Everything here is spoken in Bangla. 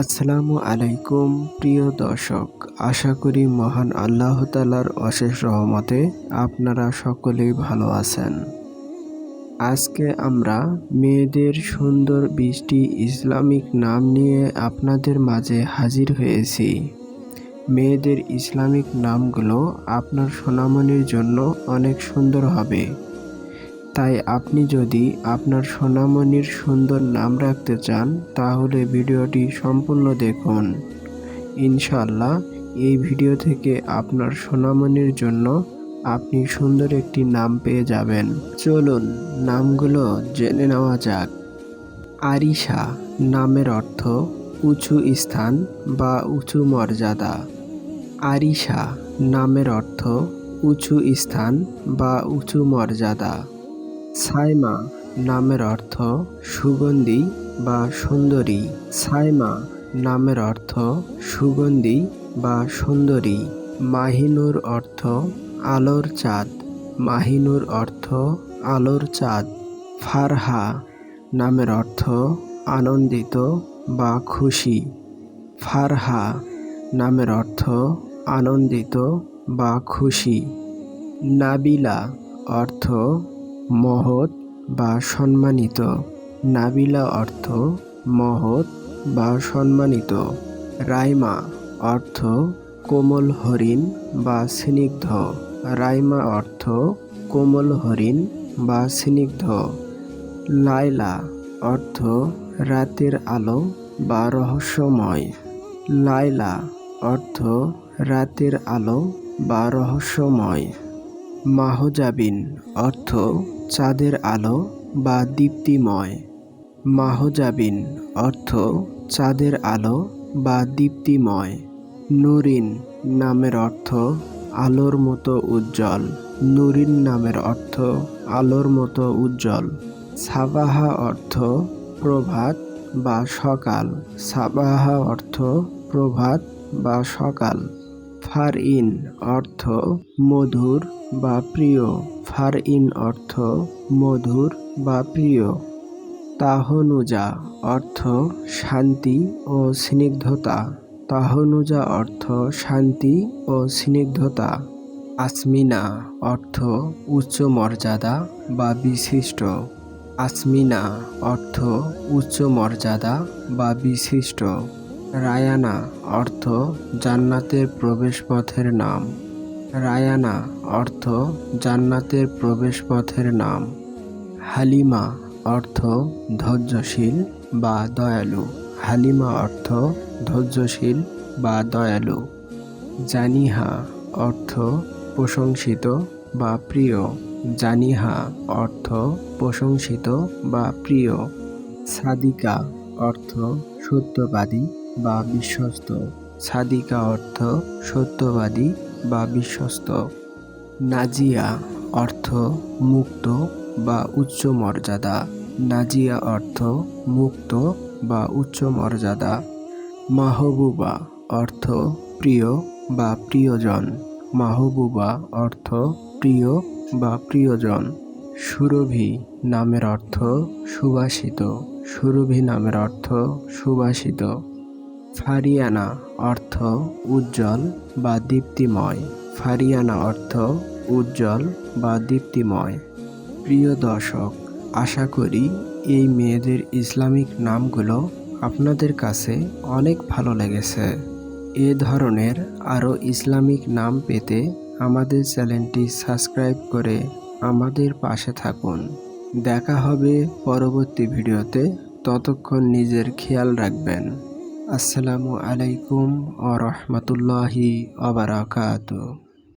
আসসালামু আলাইকুম, প্রিয় দর্শক। আশা করি মহান আল্লাহ তালার অশেষ রহমতে আপনারা সকলেই ভালো আছেন। আজকে আমরা মেয়েদের সুন্দর বৃষ্টি ইসলামিক নাম নিয়ে আপনাদের মাঝে হাজির হয়েছি। মেয়েদের ইসলামিক নামগুলো আপনার সোনামনির জন্য অনেক সুন্দর হবে। তাই আপনি যদি আপনার সোনামণির সুন্দর নাম রাখতে চান, তাহলে ভিডিওটি সম্পূর্ণ দেখুন। ইনশাল্লাহ এই ভিডিও থেকে আপনার সোনামণির জন্য আপনি সুন্দর একটি নাম পেয়ে যাবেন। চলুন, নামগুলো জেনে নেওয়া যাক। আরিশা নামের অর্থ উঁচু স্থান বা উঁচু মর্যাদা। আরিশা নামের অর্থ উঁচু স্থান বা উঁচু মর্যাদা। সাইমা নামের অর্থ সুগন্ধি বা সুন্দরী। সাইমা নামের অর্থ সুগন্ধি বা সুন্দরী। মাহিনুর অর্থ আলোর চাঁদ। মাহিনুর অর্থ আলোর চাঁদ। ফারহা নামের অর্থ আনন্দিত বা খুশি। ফারহা নামের অর্থ আনন্দিত বা খুশি। নাবিলা অর্থ মহৎ বা সম্মানিত। নাবিলা অর্থ মহৎ বা সম্মানিত। রাইমা অর্থ কোমল হরিণ বা স্নিগ্ধ। রাইমা অর্থ কোমল হরিণ বা স্নিগ্ধ। লাইলা অর্থ রাতের আলো বা রহস্যময়। লাইলা অর্থ রাতের আলো বা রহস্যময়। মাহজাবিন অর্থ চাঁদের আলো বা দীপ্তিময়। মাহজাবিন অর্থ চাঁদের আলো বা দীপ্তিময়। নুরিন নামের অর্থ আলোর মতো উজ্জ্বল। নুরিন নামের অর্থ আলোর মতো উজ্জ্বল। সাবাহা অর্থ প্রভাত বা সকাল। সাবাহা অর্থ প্রভাত বা সকাল। ফার ইন অর্থ মধুর বা প্রিয়। ফার ইন অর্থ মধুর বা প্রিয়। তাহনুজা অর্থ শান্তি ও স্নিগ্ধতা। তাহনুজা অর্থ শান্তি ও স্নিগ্ধতা। আসমিনা অর্থ উচ্চ মর্যাদা বা বিশিষ্ট। আসমিনা অর্থ উচ্চ মর্যাদা বা বিশিষ্ট। রায়ানা অর্থ জান্নাতের প্রবেশপথের নাম। রায়ানা অর্থ জান্নাতের প্রবেশপথের নাম। হালিমা অর্থ ধৈর্যশীল বা দয়ালু। হালিমা অর্থ ধৈর্যশীল বা দয়ালু। জানিহা অর্থ প্রশংসিত বা প্রিয়। জানিহা অর্থ প্রশংসিত বা প্রিয়। সাদিকা অর্থ সত্যবাদী বা বিশ্বস্ত। সাদিকা অর্থ সত্যবাদী বা বিশ্বস্ত। নাজিয়া অর্থ মুক্ত বা উচ্চ মর্যাদা। নাজিয়া অর্থ মুক্ত বা উচ্চ মর্যাদা। মাহবুবা অর্থ প্রিয় বা প্রিয়জন। মাহবুবা অর্থ প্রিয় বা প্রিয়জন। সুরভি নামের অর্থ সুবাসিত সুরভি নামের অর্থ সুবাসিত ফারিয়ানা অর্থ উজ্জ্বল বা দীপ্তিময়। ফারিয়ানা অর্থ উজ্জ্বল বা দীপ্তিময়। প্রিয় দর্শক, আশা করি এই মেয়েদের ইসলামিক নামগুলো আপনাদের কাছে অনেক ভালো লেগেছে। এ ধরনের আরও ইসলামিক নাম পেতে আমাদের চ্যানেলটি সাবস্ক্রাইব করে আমাদের পাশে থাকুন। দেখা হবে পরবর্তী ভিডিওতে। ততক্ষণ নিজের খেয়াল রাখবেন। আসসালামু আলাইকুম ও রহমতুল্লাহি আবরাকাত